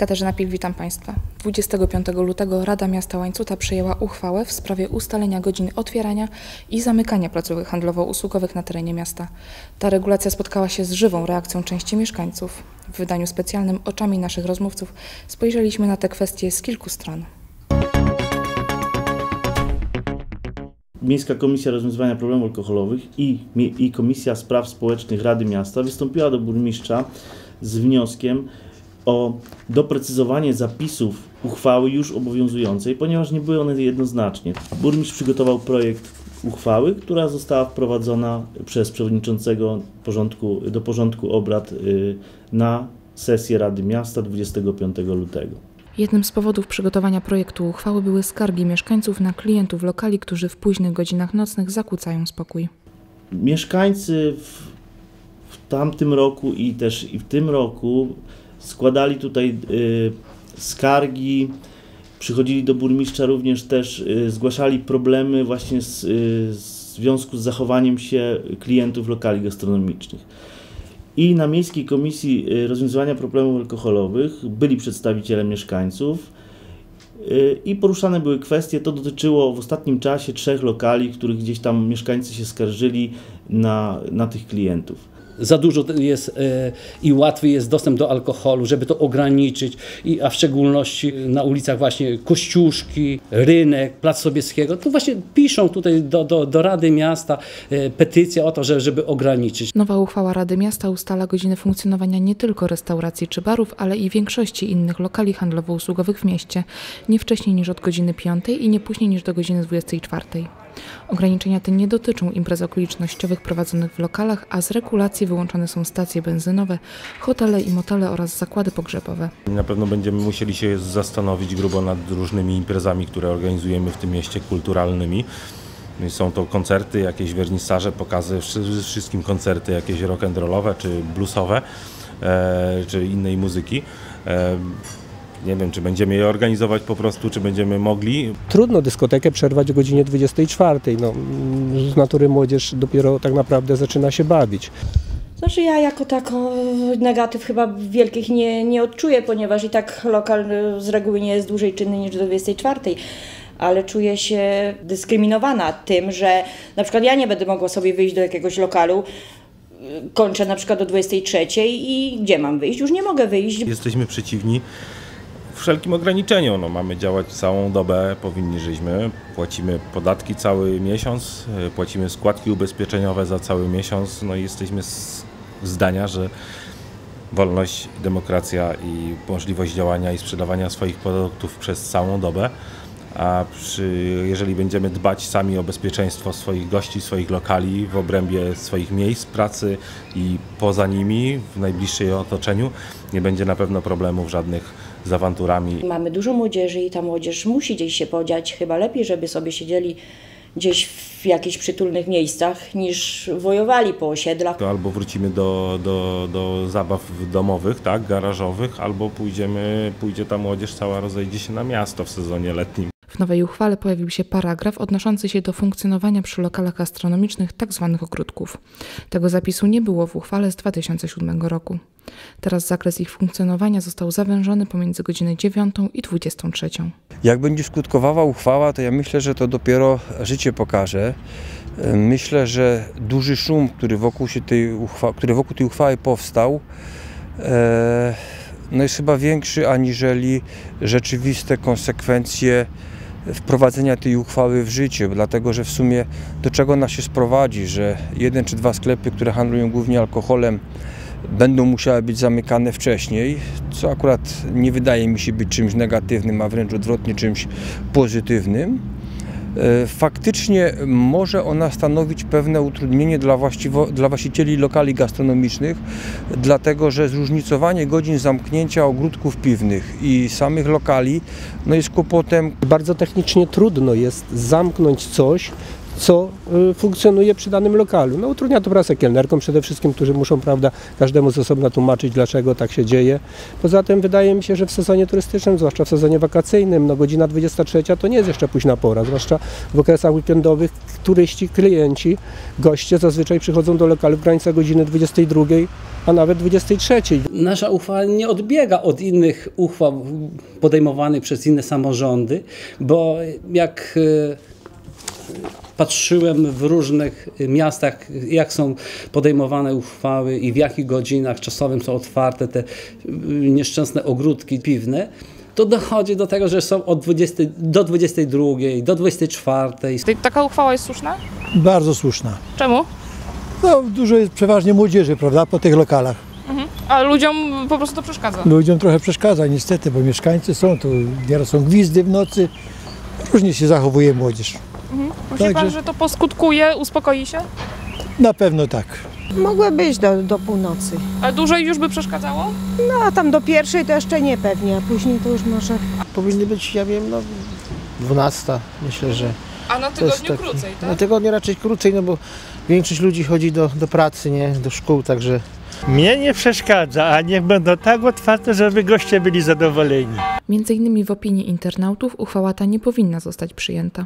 Katarzyna Pil, witam Państwa. 25 lutego Rada Miasta Łańcuta przyjęła uchwałę w sprawie ustalenia godzin otwierania i zamykania placówek handlowo-usługowych na terenie miasta. Ta regulacja spotkała się z żywą reakcją części mieszkańców. W wydaniu specjalnym oczami naszych rozmówców spojrzeliśmy na te kwestie z kilku stron. Miejska Komisja Rozwiązywania Problemów Alkoholowych i, i Komisja Spraw Społecznych Rady Miasta wystąpiła do burmistrza z wnioskiem o doprecyzowanie zapisów uchwały już obowiązującej, ponieważ nie były one jednoznacznie. Burmistrz przygotował projekt uchwały, która została wprowadzona przez przewodniczącego porządku, do porządku obrad y, na sesję Rady Miasta 25 lutego. Jednym z powodów przygotowania projektu uchwały były skargi mieszkańców na klientów lokali, którzy w późnych godzinach nocnych zakłócają spokój. Mieszkańcy w, w tamtym roku i też i w tym roku składali tutaj y, skargi, przychodzili do burmistrza również też, y, zgłaszali problemy właśnie z, y, w związku z zachowaniem się klientów lokali gastronomicznych. I na Miejskiej Komisji Rozwiązywania Problemów Alkoholowych byli przedstawiciele mieszkańców i poruszane były kwestie. To dotyczyło w ostatnim czasie trzech lokali, których gdzieś tam mieszkańcy się skarżyli na, na tych klientów za dużo jest e, i łatwy jest dostęp do alkoholu, żeby to ograniczyć, I, a w szczególności na ulicach właśnie Kościuszki, Rynek, Plac Sobieskiego, to właśnie piszą tutaj do, do, do Rady Miasta e, petycję o to, że, żeby ograniczyć. Nowa uchwała Rady Miasta ustala godziny funkcjonowania nie tylko restauracji czy barów, ale i większości innych lokali handlowo-usługowych w mieście, nie wcześniej niż od godziny 5 i nie później niż do godziny 24. Ograniczenia te nie dotyczą imprez okolicznościowych prowadzonych w lokalach, a z regulacji wyłączone są stacje benzynowe, hotele i motele oraz zakłady pogrzebowe. Na pewno będziemy musieli się zastanowić grubo nad różnymi imprezami, które organizujemy w tym mieście kulturalnymi. Są to koncerty, jakieś wernisaże, pokazy, wszystkim koncerty jakieś rock'n'rollowe czy bluesowe, e, czy innej muzyki. E, nie wiem, czy będziemy je organizować po prostu, czy będziemy mogli. Trudno dyskotekę przerwać o godzinie 24. No, z natury młodzież dopiero tak naprawdę zaczyna się bawić. Znaczy ja jako tako negatyw chyba wielkich nie, nie odczuję, ponieważ i tak lokal z reguły nie jest dłużej czynny niż do 24 ale czuję się dyskryminowana tym, że na przykład ja nie będę mogła sobie wyjść do jakiegoś lokalu, kończę na przykład do 23 i gdzie mam wyjść? Już nie mogę wyjść. Jesteśmy przeciwni wszelkim ograniczeniom. No, mamy działać całą dobę, powinni żyśmy. Płacimy podatki cały miesiąc, e, płacimy składki ubezpieczeniowe za cały miesiąc. No i jesteśmy zdania, że wolność, demokracja i możliwość działania i sprzedawania swoich produktów przez całą dobę. A przy, jeżeli będziemy dbać sami o bezpieczeństwo swoich gości, swoich lokali, w obrębie swoich miejsc pracy i poza nimi, w najbliższym otoczeniu, nie będzie na pewno problemów żadnych z awanturami. Mamy dużo młodzieży i ta młodzież musi gdzieś się podziać. Chyba lepiej, żeby sobie siedzieli gdzieś w jakichś przytulnych miejscach niż wojowali po osiedlach. To albo wrócimy do, do, do zabaw domowych, tak, garażowych, albo pójdziemy, pójdzie ta młodzież cała rozejdzie się na miasto w sezonie letnim. Nowej uchwale pojawił się paragraf odnoszący się do funkcjonowania przy lokalach gastronomicznych tzw. Tak ogródków. Tego zapisu nie było w uchwale z 2007 roku. Teraz zakres ich funkcjonowania został zawężony pomiędzy godzinę 9 i 23. Jak będzie skutkowała uchwała, to ja myślę, że to dopiero życie pokaże. Myślę, że duży szum, który wokół, się tej, uchwa- który wokół tej uchwały powstał, e, no jest chyba większy aniżeli rzeczywiste konsekwencje wprowadzenia tej uchwały w życie, dlatego że w sumie do czego ona się sprowadzi, że jeden czy dwa sklepy, które handlują głównie alkoholem, będą musiały być zamykane wcześniej, co akurat nie wydaje mi się być czymś negatywnym, a wręcz odwrotnie czymś pozytywnym. E, faktycznie może ona stanowić pewne utrudnienie dla, dla właścicieli lokali gastronomicznych, dlatego że zróżnicowanie godzin zamknięcia ogródków piwnych i samych lokali no jest kłopotem. Bardzo technicznie trudno jest zamknąć coś, co y, funkcjonuje przy danym lokalu. No utrudnia to pracę kelnerkom przede wszystkim, którzy muszą, prawda, każdemu z osobna tłumaczyć, dlaczego tak się dzieje. Poza tym wydaje mi się, że w sezonie turystycznym, zwłaszcza w sezonie wakacyjnym, no godzina 23 to nie jest jeszcze późna pora, zwłaszcza w okresach weekendowych turyści, klienci, goście zazwyczaj przychodzą do lokalu w granicach godziny 22, a nawet 23. Nasza uchwała nie odbiega od innych uchwał podejmowanych przez inne samorządy, bo jak e, patrzyłem w różnych miastach, jak są podejmowane uchwały i w jakich godzinach czasowym są otwarte te y, nieszczęsne ogródki piwne, to dochodzi do tego, że są od 20 do 22, do 24. Ty- Taka uchwała jest słuszna? Bardzo słuszna. Czemu? No, dużo jest przeważnie młodzieży, prawda, po tych lokalach. A ludziom po prostu to przeszkadza. Ludziom trochę przeszkadza niestety, bo mieszkańcy są, tu nieraz są gwizdy w nocy. Różnie się zachowuje młodzież. Myśli pan, Także- że to poskutkuje, uspokoi się? Na pewno tak. Mogły być do, do północy. A dłużej już by przeszkadzało? No a tam do pierwszej to jeszcze nie pewnie, a później to już może. Powinny być, ja wiem, no 12. Myślę, że A na to jest tygodniu taki- krócej, Na tak? tygodniu raczej krócej, no bo większość ludzi chodzi do, do pracy, nie, do szkół, także Mnie nie przeszkadza, a niech będą tak otwarte, żeby goście byli zadowoleni. Między innymi w opinii internautów uchwała ta nie powinna zostać przyjęta.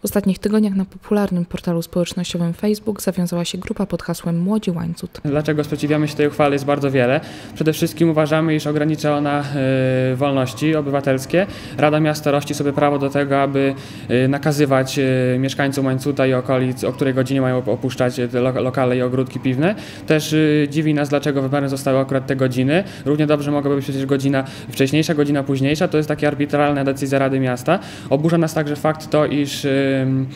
W ostatnich tygodniach na popularnym portalu społecznościowym Facebook zawiązała się grupa pod hasłem Młodzi Łańcut. Dlaczego sprzeciwiamy się tej uchwale jest bardzo wiele. Przede wszystkim uważamy, iż ogranicza ona e, wolności obywatelskie. Rada Miasta rości sobie prawo do tego, aby e, nakazywać e, mieszkańcom Łańcuta i okolic, o której godzinie mają opuszczać lokale i ogródki piwne. Też dziwi nas, dlaczego wybrane zostały akurat te godziny. Równie dobrze mogłaby być przecież godzina wcześniejsza, godzina późniejsza. To jest taka arbitralna decyzja Rady Miasta. Oburza nas także fakt to, iż ym,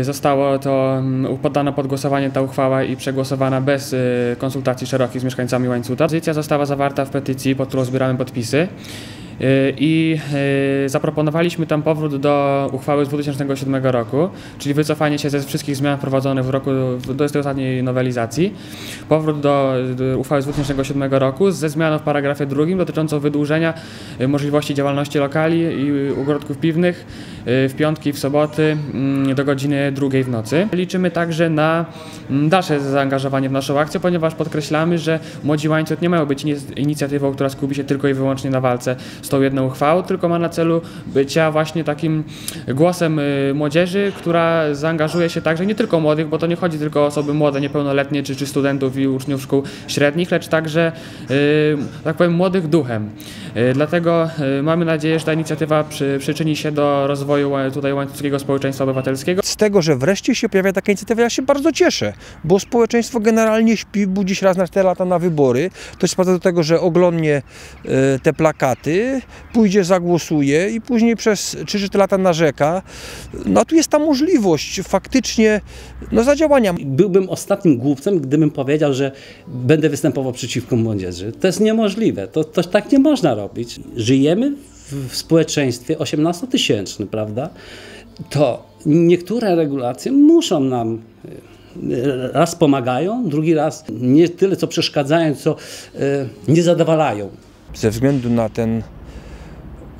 y, zostało to ym, poddana pod głosowanie ta uchwała i przegłosowana bez y, konsultacji szerokich z mieszkańcami Łańcuta. Pozycja została zawarta w petycji, pod którą zbieramy podpisy. Y, I zaproponowaliśmy tam powrót do uchwały z 2007 roku, czyli wycofanie się ze wszystkich zmian wprowadzonych w roku do tej ostatniej nowelizacji. Powrót do, do uchwały z 2007 roku ze zmianą w paragrafie drugim dotyczącą wydłużenia możliwości działalności lokali i ogrodków piwnych w piątki w soboty mm, do godziny drugiej w nocy. Liczymy także na mm, dalsze zaangażowanie w naszą akcję, ponieważ podkreślamy, że Młodzi Łańcut nie mają być ini- inicjatywą, która skupi się tylko i wyłącznie na walce z tą jedną uchwałą, tylko ma na celu bycia właśnie takim głosem y, młodzieży, która zaangażuje się także nie tylko młodych, bo to nie chodzi tylko o osoby młode, niepełnoletnie czy, czy studentów i uczniów szkół średnich, lecz także, y, tak powiem, młodych duchem. Y, Dlatego y, mamy nadzieję, że ta inicjatywa przy, przyczyni się do rozwoju ła- tutaj łańcuckiego społeczeństwa obywatelskiego. Z tego, że wreszcie się pojawia taka inicjatywa, ja się bardzo cieszę, bo społeczeństwo generalnie śpi, budzi się raz na 4 lata na wybory. To jest sprowadza do tego, że oglądnie e, te plakaty, pójdzie, zagłosuje i później przez 3-4 lata narzeka. No a tu jest ta możliwość faktycznie no, zadziałania. Byłbym ostatnim głupcem, gdybym powiedział, że będę występował przeciwko młodzieży. To jest niemożliwe. To, to tak nie można robić. Żyjemy w, społeczeństwie 18-tysięcznym, prawda? To niektóre regulacje muszą nam e, raz pomagają, drugi raz nie tyle co przeszkadzają, co e, nie zadowalają. Ze względu na ten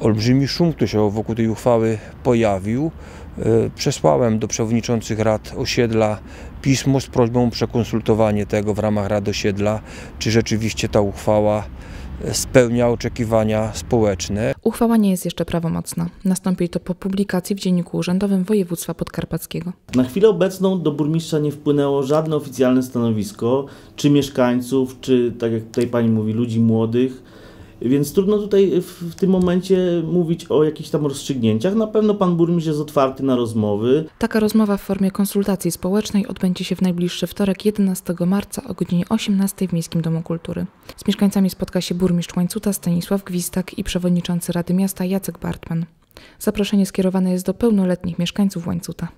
olbrzymi szum, który się wokół tej uchwały pojawił, e, przesłałem do przewodniczących rad osiedla pismo z prośbą o przekonsultowanie tego w ramach rad osiedla, czy rzeczywiście ta uchwała spełnia oczekiwania społeczne. Uchwała nie jest jeszcze prawomocna. Nastąpi to po publikacji w Dzienniku Urzędowym Województwa Podkarpackiego. Na chwilę obecną do burmistrza nie wpłynęło żadne oficjalne stanowisko, czy mieszkańców, czy tak jak tutaj pani mówi, ludzi młodych. Więc trudno tutaj w, w tym momencie mówić o jakichś tam rozstrzygnięciach. Na pewno pan burmistrz jest otwarty na rozmowy. Taka rozmowa w formie konsultacji społecznej odbędzie się w najbliższy wtorek 11 marca o godzinie 18 w Miejskim Domu Kultury. Z mieszkańcami spotka się burmistrz Łańcuta Stanisław Gwistak i przewodniczący Rady Miasta Jacek Bartman. Zaproszenie skierowane jest do pełnoletnich mieszkańców Łańcuta.